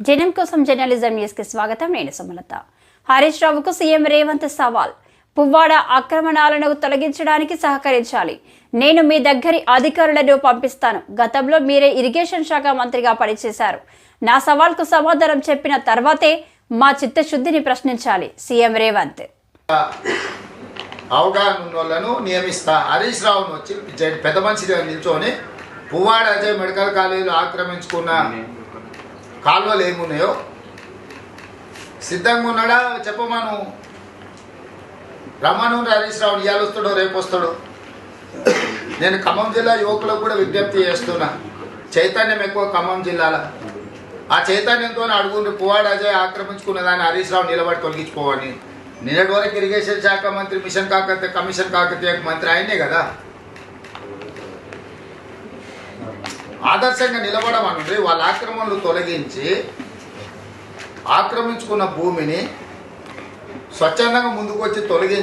జనం కోసం జర్నలిజం న్యూస్కి స్వాగతం నేను సుమలత. హరీష్ రావుకు సీఎం రేవంత్ సవాల్. పువ్వాడ ఆక్రమణాలను తొలగించడానికి సహకరించాలి. నేను మీ దగ్గరి అధికారులను పంపిస్తాను. గతంలో మీరే ఇరిగేషన్ శాఖ మంత్రిగా పనిచేశారు. నా సవాల్కు సమాధానం చెప్పిన తర్వాతే మా చిత్తశుద్ధిని ప్రశ్నించాలి సీఎం రేవంత్. అవగాహన ఉన్న వాళ్ళను నియమిస్తా. హరీష్ రావును వచ్చి పెద్ద మనిషి నిల్చొని పువ్వాడ అజయ్ మెడికల్ కాలేజీలో ఆక్రమించుకున్న కాలువలు ఏమున్నాయో? సిద్ధంగా ఉన్నాడా? చెప్పమను రమ్మను హరీష్ రావు ఇవాళ వస్తాడో రేపు వస్తాడో? నేను ఖమ్మం జిల్లా యువకులకు కూడా విజ్ఞప్తి చేస్తున్నా. చైతన్యం ఎక్కువ ఖమ్మం జిల్లాలో. ఆ చైతన్యంతో అడుగుండ్రి పువ్వాడ అజయ్ ఆక్రమించుకున్న దాన్ని హరీష్ రావు నిలబడి తొలగించుకోవని నిన్నటి వరకు ఇరిగేషన్ శాఖ మంత్రి మిషన్ కాకతీయ కమిషన్ కాకతీయ మంత్రి ఆయనే కదా. ఆదర్శంగా నిలబడమనండి వాళ్ళ ఆక్రమణలు తొలగించి ఆక్రమించుకున్న భూమిని స్వచ్ఛందంగా ముందుకు వచ్చి తొలగించి